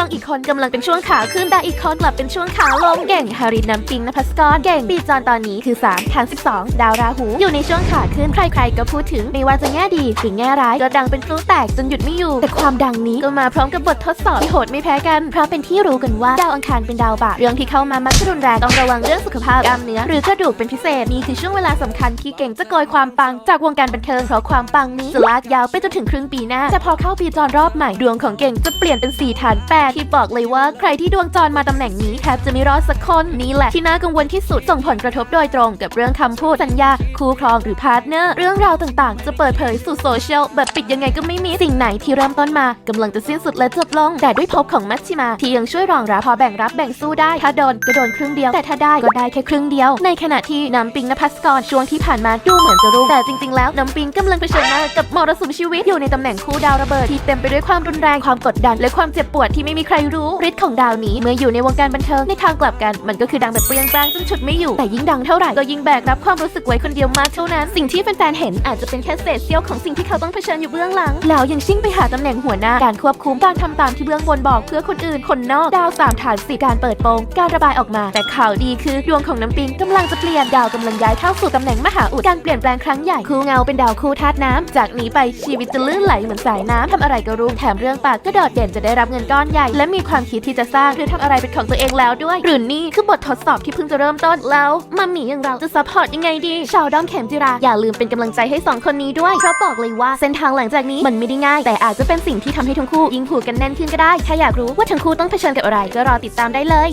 วงอีกคนกำลังเป็นช่วงขาขึ้นแต่อีกคนกลับเป็นช่วงขาลงเก่งฮารินน้ำปิงนภัสกรเก่งปีจอนตอนนี้คือ3ทาง12 ดาวราหู อยู่ในช่วงขาขึ้นใครๆก็พูดถึงไม่ว่าจะแง่ดีหรือแง่ร้ายก็ดังเป็นพลุแตกจนหยุดไม่อยู่ แต่ความดังนี้ก็มาพร้อมกับบททดสอบที่โหดไม่แพ้กันเพราะเป็นที่รู้กันว่าดาวอังคารเป็นดาวบาปเรื่องที่เข้ามามักจะรุนแรงต้องระวังเรื่องสุขภาพกล้ามเนื้อหรือกระดูกเป็นพิเศษนี่คือช่วงเวลาสำคัญที่เก่งจะโกยความปังจากวงการบันเทิงเพราะความปังนี้จะลากยาวไปจนถึงครึ่งปีหน้าแต่พอเข้าปีจรรอบใหม่ดวงของเก่งจะเปลี่ยนเป็นสีฐานแที่บอกเลยว่าใครที่ดวงจรมาตำแหน่งนี้แทบจะไม่รอดสักคนนี่แหละที่น่ากังวลที่สุดส่งผลกระทบโดยตรงกับเรื่องคำพูดสัญญา คู่ครองหรือพาร์ทเนอร์เรื่องราวต่างๆ จะเปิดเผยสู่โซเชียลแบบปิดยังไงก็ไม่มีสิ่งไหนที่เริ่มต้นมากำลังจะสิ้นสุดและจบลง แต่ด้วยภพของมัชชิมา ที่ยังช่วยรองรับพอแบ่งรับแบ่งสู้ได้ ถ้าโดนก็โดนครึ่งเดียว แต่ถ้าได้ก็ได้แค่ครึ่งเดียว ในขณะที่น้ำปิงนภัสกรช่วงที่ผ่านมาดูเหมือนจะรุ่งแต่จริง ๆ แล้วน้ำปิงกำลังเผชิญหน้ากับมรสุมชีวิตอยู่ในตำแหน่งคู่ดาวระเบิดที่เต็มไปด้วยความรุนแรงความกดดันและความเจ็บปวดที่ไม่มีใครรู้ฤทธิ์ของดาวนี้เมื่ออยู่ในวงการบันเทิงในทางกลับกันมันก็คือดังแบบเปรี้ยงปร้างจนฉุดไม่อยู่แต่ยิ่งดังเท่าไหร่ก็ยิ่งแบกรับความรู้สึกไว้คนเดียวมากเท่านั้น สิ่งที่แฟนๆเห็นอาจจะเป็นแค่เศษเสี้ยวของสิ่งที่เขาต้องเผชิญอยู่เบื้องหลังแล้วยังชิ่งไปหาตำแหน่งหัวหน้าการควบคุมการทำตามที่เบื้องบนบอกเพื่อคนอื่นคนนอกดาวสามฐานสิการเปิดโปงการระบายออกมา แต่ข่าวดีคือดวงของน้ำปิงกำลังจะเปลี่ยนดาวกำลังย้ายเข้าสู่ตำแหน่งมหาอุดการเปลี่ยนแปลงครั้งใหญ่คู่เงาเป็นดาวคู่ธาตุน้ำจากนี้ไปชีวิตจะลื่นไหลเหมือนสายน้ำทำอะไรก็รุ่งแถมเรื่องปากก็โดดเด่นจะได้รับเงินก้อนใหญ่และมีความคิดที่จะสร้างหรือทำอะไรเป็นของตัวเองแล้วด้วย หรือนี่คือบททดสอบที่เพิ่งจะเริ่มต้นแล้วมัมมี่อย่างเราจะซัพพอร์ตยังไงดีชาวด้อมเข็มจิราอย่าลืมเป็นกำลังใจให้สองคนนี้ด้วยเพราะบอกเลยว่าเส้นทางหลังจากนี้มันไม่ได้ง่าย แต่อาจจะเป็นสิ่งที่ทำให้ทั้งคู่ยิ่งผูกกันแน่นขึ้นก็ได้ถ้าอยากรู้ว่าทั้งคู่ต้องเผชิญกับอะไรก็รอติดตามได้เลย